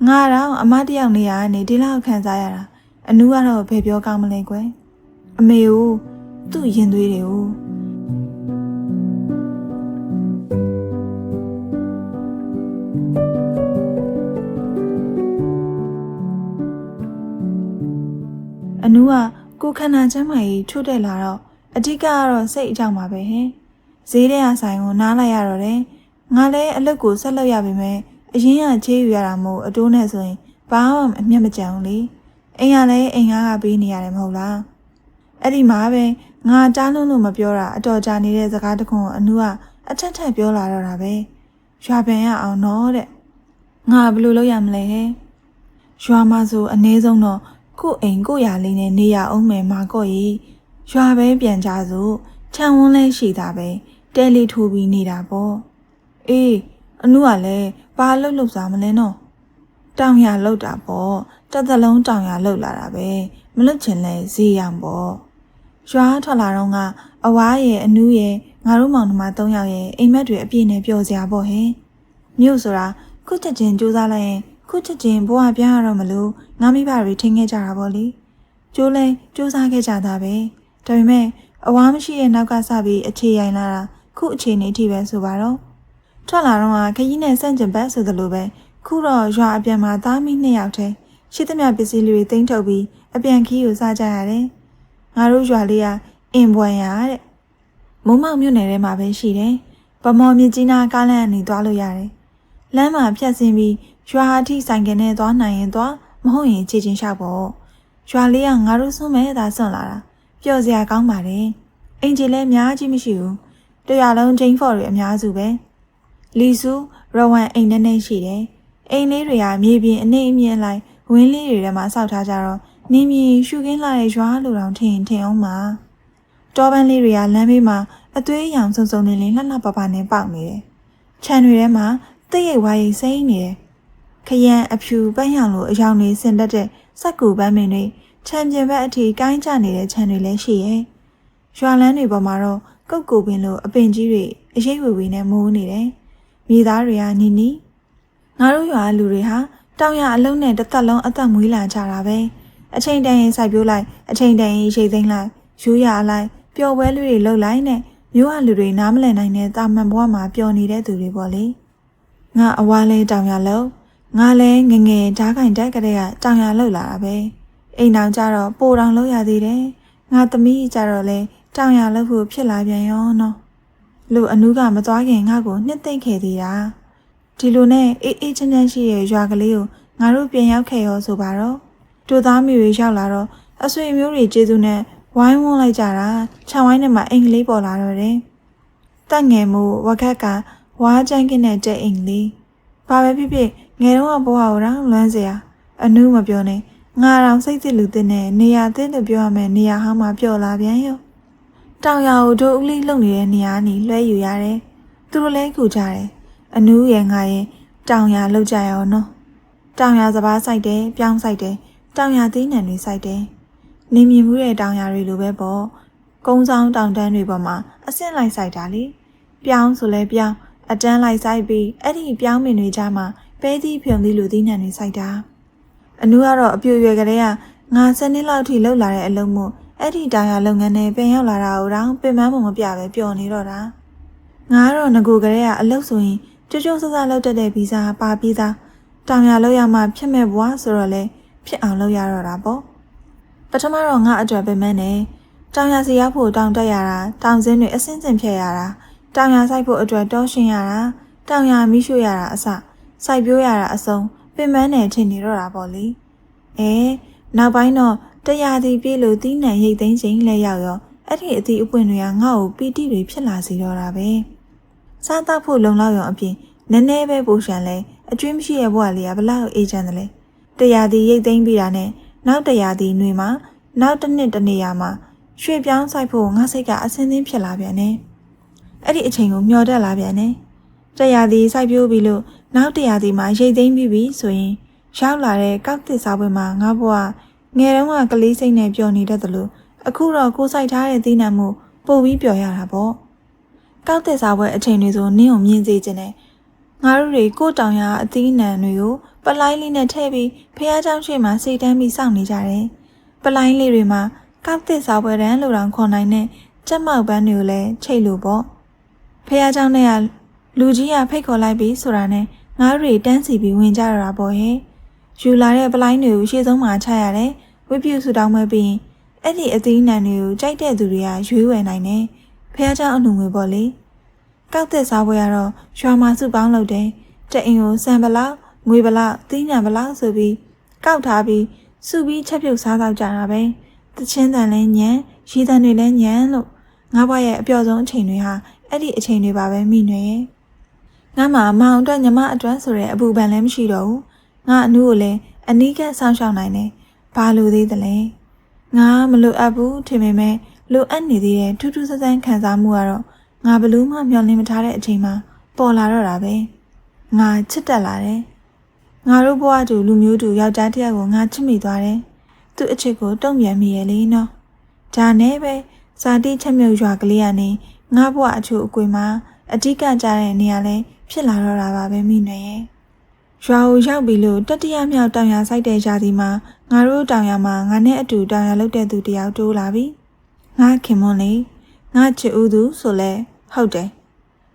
Speaker 1: ငါတော့အမတယောက်နေရကနေဒီလောက်ခံစားရတာအအနူးကတော့ဘယ်ပြောကောင်းမလဲကွယ်အမေကို သူ့ရင်သွေးတွေကိုအနူးကကိုယ်ခန္ဓာချမ်းမာရေးချို့တဲ့လာတော့အဓိကကတော့စိတ်အကြောင်းပါပဲဟင်ဈေးထဲကဆိုင်ကိုနားလိုက်ရတော့တယ်ငါလည်းအလုပ်ကိုဆက်လုပ်ရပါမယ်အရင်ကချေးယူရတာမို့အတိုးနဲ့ဆိုရင်ဘာမှအမျက်မကြံဘူးလေအိမ်ကလည်းအိမ်ကားကပေးနေရတယ်မဟုတ်လားအဲ့ဒီမှာပဲ ငါကြားလုံးလို့မပြောတာအတော်ကြာနေတဲ့စကားတခုကိုအနူကအထက်ထက်ပြောလာတော့တာပဲရွာပင်ရအောင်တော့တဲ့ငါဘယ်လိုလုပ်ရမလဲဟဲ့ရွာမှာဆိုအ ਨੇ ဆုံးတော့ကို့အိမ်ကို့ရာလေးနဲ့နေရအောင်မယ်မာကော့ကြီးရွာပဲပြန်ကြစို့ခြံဝန်းလဲရှိတာပဲတဲလေးထိုးပြီးနေတာပေါ့အေးအနုကလည်းဘာလှုပ်လှုပ်စားမလဲနော်တောင်ရလှုပ်တာပေါ့တစ်သလုံးတောင်ရလှုပ်လာတာပဲမလွတ်ချင်လဲဈေးရံပေါ့ ရွာထွက်လာတော့ကအဝါရဲ့အနုရဲ့ငါတို့မောင်နှမ၃ယောက်ရဲ့အိမ်မက်တွေအပြည့်နဲ့ပျော်စရာပေါ့ဟင်မြို့ဆိုတာခုချက်ချင်းစူးစမ်းလိုက်ရင်ခုချက်ချင်းဘဝပြန်ရတော့မလို့ငါမိဘတွေထင်ခဲ့ကြတာပေါ့လေကျိုးလဲစူးစမ်းခဲ့ကြတာပဲဒါပေမဲ့အဝါမရှိရဲ့နောက်ကစပြီးအခြေရိုင်လာတာခုအခြေအနေအထိပဲဆိုပါတော့ထွက်လာတော့ခကြီးနဲ့ဆန့်ကျင်ဘက်ဆိုသလိုပဲခုတော့ရွာအပြန်မှာသားမိနှစ်ယောက်တည်းရှိသမျှပစ္စည်းတွေတင်းထုတ်ပြီးအပြန်ခီးကိုစားကြရတယ် ငါတို့ရွာလေးကအင်ပွန်ရတဲ့မုံမောက်မြို့နယ်ထဲမှာပဲရှိတယ်ဗမော်မြကြီးနားကားလမ်းအနေသွားလို့ရတယ်လမ်းမှာဖြတ်စင်းပြီးရွာအထိဆိုင်ကနေသွားနိုင်ရင်သွားမဟုတ်ရင်ခြေချင်းလျှောက်ပေါ့ရွာလေးကငါတို့ဆုံးမဲ့သာဆွန့်လာတာပျော်စရာကောင်းပါတယ်အင်ဂျီလည်းအများကြီးမရှိဘူးတရလုံးချင်းဖော်တွေအများစုပဲလီဆူရဝမ်အိမ်နဲ့နဲ့ရှိတယ်အိမ်လေးတွေကမြေပြင်အနေအမြင့်လိုက်ဝင်းလေးတွေထဲမှာစောက်ထားကြတော့ နင်းမြေရှုခင်းလာတဲ့ရွာလူတော်ထင်ထင်အောင်မှာတောပန်းလေးတွေကလမ်းဘေးမှာအသွေးအရောင်စုံစုံနေလင်းလှလှပပနဲ့ပေါက်နေတယ်ခြံတွေထဲမှာတိတ်ရိပ်ဝါးရိပ်စိမ့်နေတယ်ခရမ်းအဖြူပန်းရောင်လိုအယောင်တွေဆင်တက်တဲ့စက်ကူပန်းမင်တွေခြံပြင်ဘက်အထိကိုင်းကျနေတဲ့ခြံတွေလည်းရှိရဲ့ရွာလန်းတွေပေါ်မှာတော့ကုတ်ကူပင်လိုအပင်ကြီးတွေအရေးဝေဝေနဲ့မိုးနေတယ်မြေသားတွေကနီနီငါတို့ရွာလူတွေဟာတောင်ရအလုံးနဲ့တစ်သက်လုံးအသက်မွေးလာကြတာပဲ အချိန်တန်ရင်စိုက်ပျိုးလိုက်အချိန်တန်ရင်ရိတ်သိမ်းလိုက်ရိုးရလိုက်ပျော်ပွဲလူတွေလှုပ်လိုက်နဲ့မျိုးအလူတွေနားမလည်နိုင်တဲ့တာမန်ဘဝမှာပျော်နေတဲ့သူတွေပေါ့လေငါအဝါလဲတောင်ရလုံးငါလဲငငယ်ဓားကင်တက်ကလေးကတောင်ရလှုပ်လာတာပဲအိမ်အောင်ကြတော့ပိုတောင်လှုပ်ရသေးတယ်ငါသမီးကြတော့လဲတောင်ရလှုပ်ဖို့ဖြစ်လာပြန်ရောနော်လူအနုကမသွားခင်ငါ့ကိုနှစ်သိမ့်ခဲ့သေးတာဒီလိုနဲ့အေးအေးချမ်းချမ်းရှိရဲ့ရွာကလေးကိုငါတို့ပြန်ရောက်ခဲ့ရောဆိုပါတော့ တို့သားမိတွေရောက်လာတော့အဆွေမျိုးတွေကျေးဇူးနဲ့ဝိုင်းဝန်းလိုက်ကြတာခြံဝိုင်းထဲမှာအိမ်ကလေးပေါ်လာတော့တယ်တက်ငယ်မှုဝက်ခက်ကဝါးကြမ်းကင်းတဲ့တဲ့အိမ်လေးဘာပဲဖြစ်ဖြစ်ငယ်တော့ဘဝကိုတော့လွမ်းစရာအနုမပြောနဲ့ငါတောင်စိတ်စစ်လူတဲ့နဲ့နေရာသစ်လို့ပြောရမယ်နေရာဟောင်းမှာပျော်လာပြန်ရောတောင်ရကိုတို့ဦးလေးလုံနေတဲ့နေရာနီလွှဲယူရတယ်သူတို့လဲကူကြတယ်အနူးရဲ့ငါရဲ့တောင်ရလောက်ကြရအောင်နော်တောင်ရစပားစိုက်တယ်ပြောင်းစိုက်တယ် တောင်ရသီးနှံတွေစိုက်တယ်နေမြင်မှုတဲ့တောင်ရတွေလိုပဲပေါ့ကုန်းဆောင်တောင်တန်းတွေပေါ်မှာအဆင့်လိုက်စိုက်တာလေပြောင်းဆိုလဲပြောင်းအတန်းလိုက်စိုက်ပြီးအဲ့ဒီပြောင်းမင်တွေကြားမှာပဲသီးဖြုံသီးလူသီးနှံတွေစိုက်တာအနူးကတော့အပြူရွယ်ကလေးကငါစနှစ်လောက်ထိလှုပ်လာတဲ့အလုံးမို့အဲ့ဒီတောင်ရလုပ်ငန်းနဲ့ပြန်ရောက်လာတာကိုတော့ပင်ပန်းမှုမပြပဲပျော်နေတော့တာငါကတော့ငကိုကလေးကအလုပ်ဆိုရင်ကြိုးကြိုးဆဆလုပ်တတ်တဲ့ဗီဇာပါပြီးသားတောင်ရလောက်ရမှဖြစ်မဲ့ဘွားဆိုတော့လေ ဖြစ်အောင်လုပ်ရတော့တာပေါ့ပထမတော့ငါအတွက်ပဲမန်းနေတောင်ရစီရောက်ဖို့တောင်တက်ရတာတောင်စင်းတွေအစင်းစင်ဖြတ်ရတာတောင်ရဆိုင်ဖို့အတွက်တောရှင်ရတာတောင်ရမိရှုရတာအစစိုက်ပျိုးရတာအစုံပင်ပန်းနေထင်နေတော့တာပေါ့လေအဲနောက်ပိုင်းတော့တရားသည်ပြေလို့တီးနှံရိတ်သိမ်းခြင်းလဲရောက်ရောအဲ့ဒီအသည့်အပွင့်တွေကငါ့ကိုပီတိတွေဖြစ်လာစေတော့တာပဲစားတော့ဖို့လုံလောက်ရောအပြင်နည်းနည်းပဲပိုရှန်လဲအကျွေးမရှိရဲ့ဘဝလေးကဘလောက်အေးချမ်းတယ်လဲ တရားသည်ရိတ်သိမ်းပြီးတာနဲ့နောက်တရားသည်ຫນွေမှာနောက်တစ်နှစ်တစ်နေရာမှာရွှေပြောင်းဆိုင်ဖို့ငါစိတ်ကအစင်းသင်းဖြစ်လာပြန်တယ်အဲ့ဒီအချိန်ကိုမျောတက်လာပြန်တယ်တရားသည်စိုက်ပျိုးပြီးလို့နောက်တရားသည်မှာရိတ်သိမ်းပြီးပြီဆိုရင်ရောက်လာတဲ့ကောက်တစ်စားပွဲမှာငါဘဝငယ်တုန်းကကလေးစိတ်နဲ့ပျော်နေတတ်သလိုအခုတော့ကိုစိုက်ထားတဲ့သီးနှံမှုပို့ပြီးပျော်ရတာပေါ့ကောက်တဲ့စားပွဲအချိန်တွေဆိုနင်းကိုမြင်စေခြင်းနဲ့ ငါတို့တွေကိုတောင်ရအသီးနှံတွေကိုပလိုက်လေးနဲ့ထည့်ပြီးဖះเจ้าရှိမှစိတ်တမ်းပြီးစောင့်နေကြတယ် ပလိုင်းလေးတွေမှာကောက်တစ်စားပွဲတန်းလိုတောင်ခေါ်နိုင်တဲ့ကြက်မောက်ပန်းတွေကိုလည်းချိတ်လို့ပေါ့ဖះเจ้าနဲ့ကလူကြီးကဖိတ်ခေါ်လိုက်ပြီးဆိုတာနဲ့ငါတို့တွေတန်းစီပြီးဝင်ကြရတာပေါ့ဟဲ့ယူလာတဲ့ပလိုင်းတွေကိုရှေ့ဆုံးမှာချရတယ်ဝိပြုဆူတောင်းမဲ့ပြီးအဲ့ဒီအသီးနှံတွေကိုကြိုက်တဲ့သူတွေကရွေးဝယ်နိုင်တယ်ဖះเจ้าအနှုံငွေပေါ့လေ ကောက်တစ်စားပွဲကတော့ရွာမှာစုပေါင်းလုပ်တယ်တအိမ်ကိုစံပလောက်ငွေပလောက်သီးနှံပလောက်ဆိုပြီးကောက်ထားပြီးစုပြီးချက်ပြုတ်စားတော့ကြတာပဲတချင်းတန်လဲညံရီတန်တွေလဲညံလို့ငါဘွားရဲ့အပျော်ဆုံးအချိန်တွေဟာအဲ့ဒီအချိန်တွေပါပဲမိနွယ်ရဲ့ငါမှမောင်အတွက်ညီမအတွက်ဆိုတဲ့အပူပန်လည်းမရှိတော့ဘူးငါအနုကိုလည်းအနီးကပ်ဆောင်ရှောက်နိုင်တယ်ဘာလို့သေးသလဲငါမလိုအပ်ဘူးထင်ပေမဲ့လိုအပ်နေသေးတဲ့ထူးထူးဆန်းဆန်းခံစားမှုကတော့ ငါဘလို့မှမျှော်လင့်မထားတဲ့အချိန်မှာပေါ်လာတော့တာပဲငါချစ်တက်လာတယ်ငါတို့ဘဝတူလူမျိုးတူယောက်ျားတစ်ယောက်ကိုငါချစ်မိသွားတယ်သူ့အချစ်ကိုတုံ့ပြန်မိရဲ့လေနော်ဒါနဲ့ပဲဇာတိချက်မြုပ်ရွာကလေးကနေငါဘဝအချို့အကွေမှာအဓိကကြတဲ့နေရာလဲဖြစ်လာတော့တာပါပဲမိနယ်ရဲ့ရွာကိုရောက်ပြီလို့တတိယမြောက်တောင်ရစိုက်တဲ့ရာသီမှာငါတို့တောင်ရမှာငါနဲ့အတူတောင်ရလုပ်တဲ့သူတယောက်တိုးလာပြီငါခင်မွန်းလေငါချစ်ဦးသူဆိုလဲ ဟုတ်တယ်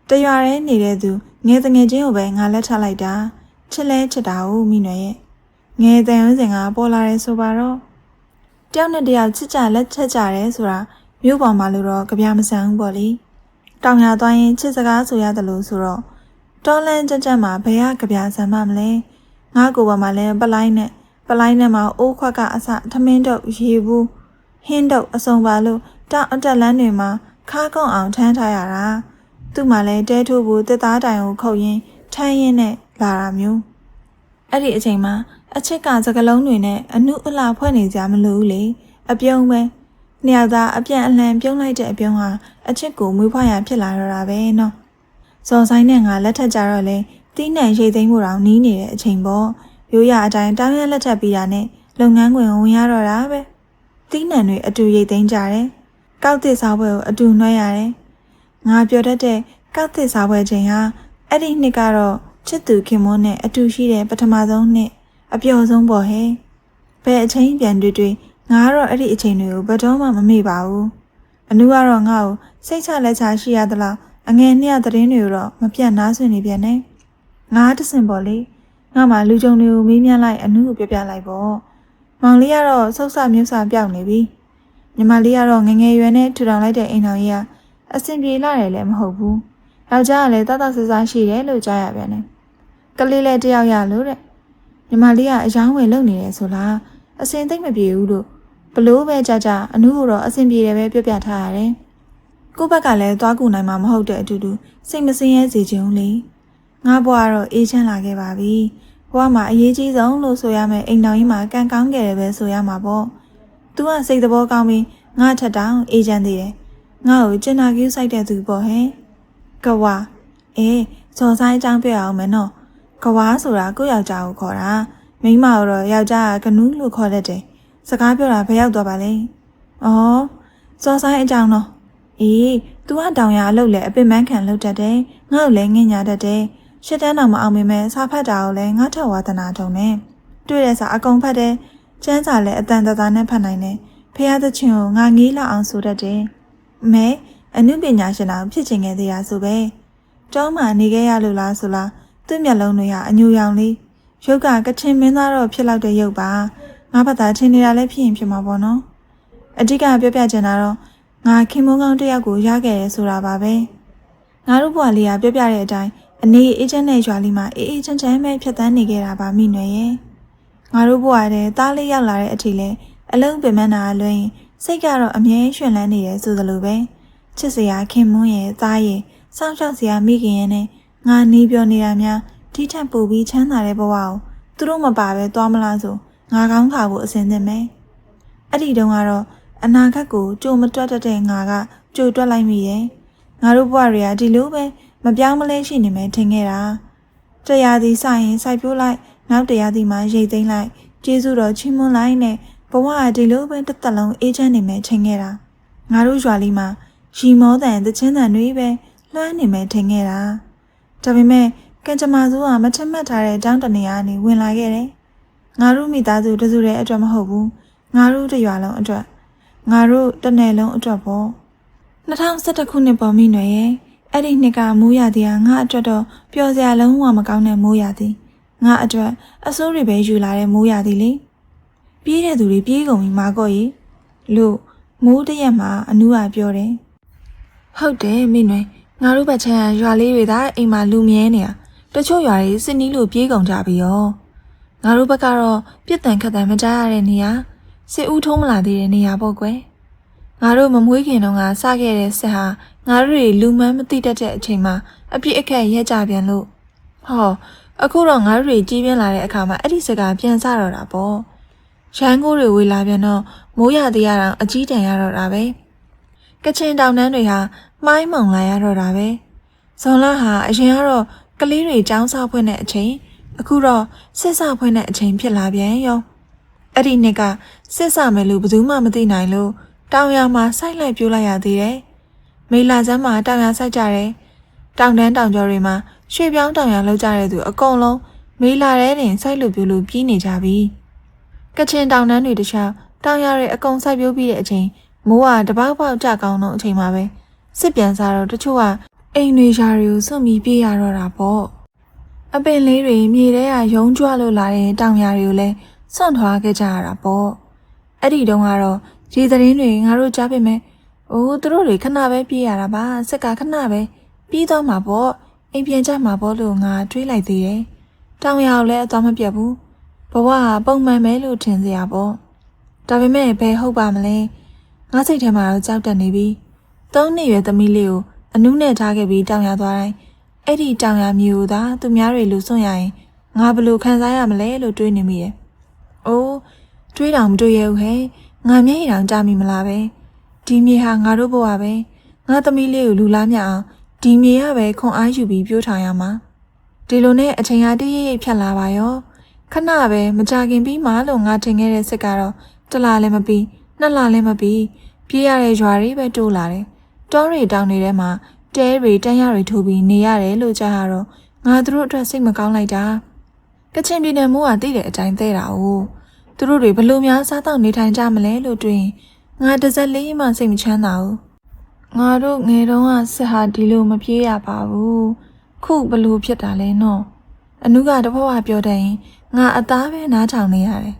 Speaker 1: တရွာရဲနေတဲ့သူငယ်တငယ်ချင်းကိုပဲငါလက်ထပ်လိုက်တာချစ်လဲချစ်တာဦးမိနယ်ရဲ့ငယ်တန်ရုံးစင်ကပေါ်လာတယ်ဆိုပါတော့တယောက်နဲ့တယောက်ချစ်ကြလက်ချက်ကြတယ်ဆိုတာမြို့ပေါ်မှာလို့တော့ကြပြမဆန်ဘူးပေါ့လေတောင်ရသွားရင်ချစ်စကားဆိုရတယ်လို့ဆိုတော့တော်လန်ကြက်ကြက်မှာဘယ်ကကြပြဆန်မှမလဲငါကိုယ်ပေါ်မှာလဲပလိုင်းနဲ့ပလိုင်းနဲ့မှာအိုးခွက်ကအစထမင်းတုပ်ရေဘူးဟင်းတုပ်အစုံပါလို့တောင်အတက်လန်းတွေမှာ ခါကုံအောင်ထမ်းထားရတာသူ့မှာလဲတဲထိုးဖို့တက်သားတိုင်ကိုခုတ်ရင်းထမ်းရင်းနဲ့လာတာမျိုးအဲ့ဒီအချိန်မှာအချစ်ကစကလုံးတွေနဲ့အနုအလာဖွဲ့နေကြမလို့လေအပြုံးပဲနှစ်ယောက်သားအပြန်အလှန်ပြုံးလိုက်တဲ့အပြုံးဟာအချစ်ကိုမွေးဖွားရဖြစ်လာတော့တာပဲနော်ဇော်ဆိုင်နဲ့ငါလက်ထက်ကြတော့လေတီးနှံရိတ်သိမ်းမှုတောင်နီးနေတဲ့အချိန်ပေါ့ရိုးရအတိုင်းတောင်းရလက်ထက်ပြီးတာနဲ့လုပ်ငန်းခွင်ဝင်ရတော့တာပဲတီးနှံတွေအတူရိတ်သိမ်းကြတယ် ကောက်တစ်စားပွဲကိုအတူနှွှဲရတယ်ငါပြောတတ်တဲ့ကောက်တစ်စားပွဲချိန်ဟာအဲ့ဒီနှစ်ကတော့ချစ်သူခင်မွန်းနဲ့အတူရှိတဲ့ပထမဆုံးနှစ်အပျော်ဆုံးပေါ့ဟဲ့ဘယ်အချိန်ပြန်တွေ့တွေ့ငါကတော့အဲ့ဒီအချိန်တွေကိုဘယ်တော့မှမမေ့ပါဘူးအနုကတော့ငါ့ကိုစိတ်ချလက်ချရှိရသလားအငယ်နှစ်ရသတင်းတွေကိုတော့မပြတ်နားဆွနေပြန်နဲ့ငါတဆင်ပေါ့လေငါမှလူကြုံတွေကိုမေးမြန်းလိုက်အနုကိုပြောပြလိုက်ပေါ့မောင်လေးကတော့ဆုတ်ဆမြုပ်ဆပြောက်နေပြီ ညီမလေးကတော့ငငယ်ရွယ်နဲ့ထူထောင်လိုက်တဲ့အိမ်တော်ကြီးကအဆင်ပြေလာတယ်လည်းမဟုတ်ဘူးယောက်ျားကလည်းတတ်တတ်ဆဆရှိတယ်လို့ကြားရပြန်တယ်ကလေးလည်းတယောက်ရလို့တဲ့ညီမလေးကအယောင်းဝင်လုပ်နေတယ်ဆိုလားအစင်သိမ့်မပြေဘူးလို့ဘလို့ပဲကြကြအနုကိုတော့အစင်ပြေတယ်ပဲပြောပြထားရတယ်ကိုဘက်ကလည်းသွားကူနိုင်မှာမဟုတ်တဲ့အတူတူစိတ်မစင်းရဲစေချင်ဘူးလေငါဘွားကတော့အေးချမ်းလာခဲ့ပါပြီဘွားမှာအရေးကြီးဆုံးလို့ဆိုရမယ်အိမ်တော်ကြီးမှာကံကောင်းခဲ့တယ်ပဲဆိုရမှာပေါ့ သူကစိတ်သဘောကောင်းပြီးငါထက်တောင်အေးချမ်းသေးတယ်ငါ့ကိုကျင်နာကျူးဆိုင်တဲ့သူပေါ့ဟဲ့ကဝါအေးဇော်ဆိုင်အကြောင်းပြအောင်မယ်နော်ကဝါဆိုတာကိုယ့်ယောက်ျားကိုခေါ်တာမိန်းမတော့ယောက်ျားကကနူးလို့ခေါ်တတ်တယ်စကားပြောတာဘယ်ရောက်သွားပါလဲဩဇော်ဆိုင်အကြောင်းတော့အေး तू ကတောင်ရအလုပ်လဲအပင်ပန်းခံလုပ်တတ်တယ်ငါ့ကိုလည်းငင်ညာတတ်တယ်ရှစ်တန်းတော့မအောင်မိမဲ့စာဖတ်တာကိုလည်းငါထက်ဝါသနာထုံနဲ့တွေ့တဲ့စာအကုန်ဖတ်တယ် ကျန်းစာလည်းအတန်တသားနဲ့ဖတ်နိုင်တယ်ဖះသချင်းကိုငါငေးလောက်အောင်ဆိုတတ်တယ်မဲအနုပညာရှင်တော်ဖြစ်ချင်ခဲ့သေးတာဆိုပဲကျောင်းမှာနေခဲ့ရလို့လားဆိုလားသူ့မျက်လုံးတွေကအညူရောင်လေးရုပ်ကကချင်မင်းသားတော့ဖြစ်လောက်တဲ့ရုပ်ပါငါဘာသာထင်နေတာလည်းဖြစ်ရင်ဖြစ်မှာပေါ့နော်အဓိကပြောပြချင်တာတော့ငါခင်မုန်းကောင်းတစ်ယောက်ကိုရခဲ့ရဲဆိုတာပါပဲငါတို့ဘွားလေးကပြောပြတဲ့အတိုင်းအနေအေးချမ်းတဲ့ရွာလေးမှာအေးအေးချမ်းချမ်းပဲဖြတ်သန်းနေခဲ့တာပါမိနွယ်ရဲ့ ငါတို့ဘွားတဲ့တားလေးရောက်လာတဲ့အထိလဲအလုံးပင်မနာလွင်စိတ်ကတော့အမြဲရွှင်လန်းနေတယ်ဆိုသလိုပဲချစ်စရာခင်မွန်းရဲ့သားရဲ့စောင့်ရှောက်စရာမိခင်ရဲ့နဲ့ငါနေပြောနေတာများထိထက်ပူပြီးချမ်းသာတဲ့ဘဝကိုသူတို့မပါပဲသွားမလားဆိုငါကောင်းခါဖို့အစဉ်သင့်မယ်အဲ့ဒီတုန်းကတော့အနာဂတ်ကိုကြိုမတွက်တတ်တဲ့ငါကကြိုတွက်လိုက်မိတယ်ငါတို့ဘဝတွေကဒီလိုပဲမပြောင်းမလဲရှိနေမယ်ထင်ခဲ့တာတရားစီဆိုင်ရင်စိုက်ပြိုးလိုက် နောက်တရားစီမှာရိတ်သိမ်းလိုက်ကျေးဇူးတော်ချီးမွမ်းလိုက်နဲ့ဘဝကဒီလိုပဲတစ်သက်လုံးအေးချမ်းနေမယ်ထင်ခဲ့တာငါတို့ရွာလေးမှာရီမောတန်တချင်းတန်တွေပဲလွှမ်းနေမယ်ထင်ခဲ့တာဒါပေမဲ့ကံကြမ္မာစိုးကမထက်မှတ်ထားတဲ့တောင်းတနေရာကနေဝင်လာခဲ့တယ်ငါတို့မိသားစုတစုတည်းအတွက်မဟုတ်ဘူးငါတို့တစ်ရွာလုံးအတွက်ငါတို့တစ်နယ်လုံးအတွက်ပေါ့2011ခုနှစ်ပေါ်မိနွယ်ရဲ့အဲ့ဒီနှစ်ကမိုးရသည်ဟာငါအတွက်တော့ပျော်စရာလုံးဝမကောင်းတဲ့မိုးရသည် ငါအတွက်အစိုးတွေပဲယူလာတဲ့မိုးရသည်လေပြေးတဲ့သူတွေပြေးကုန်ပြီမာကော့ကြီးလို့မိုးတရက်မှာအနူးကပြောတယ်ဟုတ်တယ်မိနွယ်ငါတို့ဘက်ချမ်းရွာလေးတွေသာအိမ်မှာလူမြဲနေတာတချို့ရွာတွေစစ်နီးလို့ပြေးကုန်ကြပြီရောငါတို့ဘက်ကတော့ပြစ်တန်ခတ်တန်မကြားရတဲ့နေရာစစ်ဦးထုံးမလာသေးတဲ့နေရာပေါ့ကွယ်ငါတို့မမွေးခင်တုန်းကစခဲ့တဲ့ဆက်ဟာငါတို့တွေလူမှန်းမသိတတ်တဲ့အချိန်မှာအပြစ်အခက်ရက်ကြပြန်လို့ဟော အခုတော့ငါတို့တွေကြီးပြင်းလာတဲ့အခါမှာအဲ့ဒီစကားပြန်စတော့တာပေါ့ရန်ကိုတွေဝေလာပြန်တော့မိုးရသေးရတာအကြီးတန်ရတော့တာပဲကချင်တောင်တန်းတွေဟာမှိုင်းမုံလာရတော့တာပဲဇွန်လဟာအရင်ကတော့ကလေးတွေចောင်းစားဖွင့်တဲ့အချိန်အခုတော့စစ်စဖွင့်တဲ့အချိန်ဖြစ်လာပြန်ရောအဲ့ဒီနှစ်ကစစ်စမယ်လို့ဘယ်သူမှမသိနိုင်လို့တောင်ရမှာစိုက်လိုက်ပြိုးလိုက်ရသေးတယ်မေလာစမ်းမှာတောင်ရစိုက်ကြတယ်တောင်တန်းတောင်ကျော်တွေမှာ ရွှေပြောင်းတောင်ရလောက်ကြတဲ့သူအကုန်လုံးမေလာတဲ့တင်စိုက်လို့ပြိုးလို့ပြီးနေကြပြီကချင်တောင်တန်းတွေတခြားတောင်ရတွေအကုန်စိုက်ပြိုးပြီးတဲ့အချိန်မိုးကတပေါက်ပေါက်ကြကောင်းတော့အချိန်မှာပဲစစ်ပြန်စားတော့တချို့ကအိမ်တွေရှာတွေကိုစွန့်ပြီးပြေးရတော့တာပေါ့အပင်လေးတွေမြေထဲကယုံကြွလို့လာတဲ့တောင်ရတွေကိုလည်းစွန့်ထွားခဲ့ကြရတာပေါ့အဲ့ဒီတုန်းကတော့ရေသတင်းတွေငါတို့ကြားပေမဲ့အိုးသူတို့တွေခဏပဲပြေးရတာပါစက်ကခဏပဲပြီးသွားမှာပေါ့ အိမ်ပြန်ကြမှာပေါ့လို့ငါတွေးလိုက်သေးတယ်တောင်ရကိုလည်းအသွားမပြတ်ဘူးဘဝကပုံမှန်ပဲလို့ထင်စရာပေါ့ဒါပေမဲ့ဘယ်ဟုတ်ပါမလဲငါစိတ်ထဲမှာတော့ကြောက်တက်နေပြီသုံးနှစ်ရွယ်သမီးလေးကိုအနုနဲ့ထားခဲ့ပြီးတောင်ရသွားတိုင်းအဲ့ဒီတောင်ရမျိုးကိုသာသူများတွေလူစွန့်ရရင်ငါဘယ်လိုခံစားရမလဲလို့တွေးနေမိတယ်။အိုးတွေးတောင်မတွေးရဘူးဟဲ့။ငါမျက်ရည်တောင်ကြားမိမလားပဲ။ဒီမြေဟာငါတို့ဘဝပဲ။ငါသမီးလေးကိုလူလားမြအောင် ဒီမြေကပဲခွန်အားယူပြီးပြောထားရမှာ။ဒီလိုနဲ့အချိန်ဟာတရိပ်ရိပ်ဖြတ်လာပါရော။ခဏပဲမကြခင်ပြီးမှလို့ငါထင်ခဲ့တဲ့စစ်ကတော့တစ်လားလည်းမပြီးနှစ်လားလည်းမပြီးပြေးရတဲ့ရွာတွေပဲတိုးလာတယ်။တောတွေတောင်တွေထဲမှာတဲတွေတန်းရတွေထိုးပြီးနေရတယ်လို့ကြားရတော့ငါတို့အတွက်စိတ်မကောင်းလိုက်တာကချင်ပြည်နယ်မိုးကသိတဲ့အတိုင်းသဲတာ哦သူတို့တွေဘလို့များစားတော့နေထိုင်ကြမလဲလို့တွေးရင်ငါတစ်စက်လေးမှစိတ်မချမ်းသာဘူး ငါတို့ငယ်တုန်းကစစ်ဟာဒီလိုမပြေးရပါဘူးခုဘလို့ဖြစ်တာလဲနော်အနုကတဘဝပြောတဲ့ရင်ငါအသားပဲနားထောင်နေရတယ်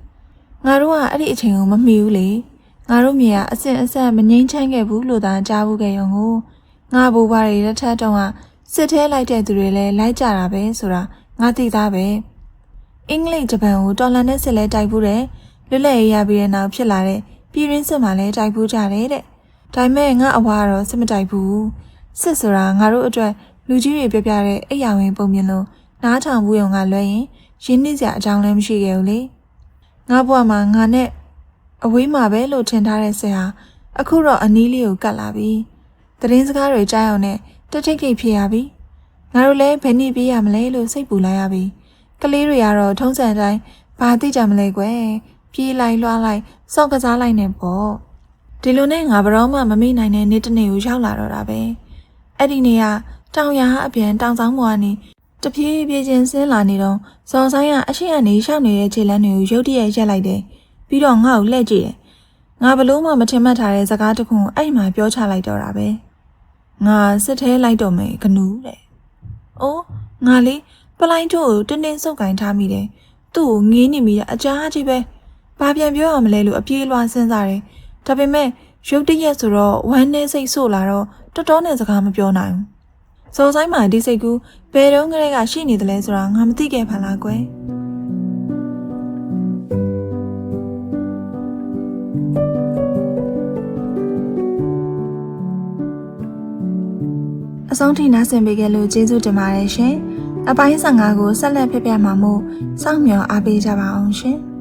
Speaker 1: ငါတို့ကအဲ့ဒီအချိန်ကိုမမီဘူးလေငါတို့မြေကအစင်အဆက်မငိမ့်ချမ်းခဲ့ဘူးလို့သာကြားဘူးခဲ့ရုံကိုငါဘူပါတွေလက်ထက်တုန်းကစစ်ထဲလိုက်တဲ့သူတွေလည်းလိုက်ကြတာပဲဆိုတာငါသိသားပဲအင်္ဂလိပ်ဂျပန်ကိုတော်လန်နဲ့စစ်လဲတိုက်ဘူးတယ်လွတ်လပ်ရေးရပြီးတဲ့နောက်ဖြစ်လာတဲ့ပြည်ရင်းစစ်မှလည်းတိုက်ဘူးကြတယ်တဲ့ ဒါပေမဲ့ငါအဝါကတော့စစ်မတိုက်ဘူးစစ်ဆိုတာငါတို့အတွက်လူကြီးတွေပြပြတဲ့အိယာဝင်ပုံမြင်လို့နားထောင်ဘူးရုံကလွှဲရင်ရင်းနှီးစရာအကြောင်းလည်းမရှိခဲ့ဘူးလေငါဘဝမှာငါနဲ့အဝေးမှာပဲလို့ထင်ထားတဲ့ဆရာအခုတော့အနီးလေးကိုကတ်လာပြီသတင်းစကားတွေကြားအောင်နဲ့တက်ထိတ်ထိတ်ဖြစ်ရပြီငါတို့လည်းဘယ်နည်းပြေးရမလဲလို့စိတ်ပူလိုက်ရပြီကလေးတွေကတော့ထုံးစံတိုင်းဘာသိကြမလဲကွယ်ပြေးလိုက်လွှားလိုက်စော့ကစားလိုက်နေပေါ့ ဒီလိုနဲ့ငါဘရောမှမမေ့နိုင်တဲ့နေ့တစ်နေ့ကိုရောက်လာတော့တာပဲအဲ့ဒီနေ့ကတောင်ရဟအပြန်တောင်ဆောင်ပေါ်ကနေတပြေးပြေးချင်းဆင်းလာနေတော့ဇော်ဆိုင်ကအရှိအနေရှောက်နေတဲ့ခြေလမ်းတွေကိုရုတ်တရက်ရက်လိုက်တယ်ပြီးတော့ငါ့ကိုလှည့်ကြည့်တယ်ငါဘလို့မှမထင်မှတ်ထားတဲ့စကားတစ်ခုကိုအဲ့မှာပြောချလိုက်တော့တာပဲငါစစ်ထဲလိုက်တော့မယ်ကနူးတဲ့။အိုးငါလေးပလိုင်းတို့ကိုတင်းတင်းစုပ်ကင်ထားမိတယ်။သူ့ကိုငေးနေမိတာအကြားကြီးပဲ။ဘာပြန်ပြောရမလဲလို့အပြေးလွှားစဉ်းစားတယ်။ ဒါပေမဲ့ရုတ်တရက်ဆိုတော့ဝမ်းနဲ့စိတ်ဆို့လာတော့တော်တော်နဲ့စကားမပြောနိုင်ဘူး။စော်ဆိုင်မှာဒီစိတ်ကူးဘယ်တော့ကလေးကရှိနေတယ်လဲဆိုတာငါမသိခဲ့ပါလားကွယ်။အဆုံးထိနားဆင်ပေးခဲ့လို့ကျေးဇူးတင်ပါတယ်ရှင်။အပိုင်း15ကိုဆက်လက်ဖျက်ပြမှာမို့စောင့်မျှော်အားပေးကြပါအောင်ရှင်။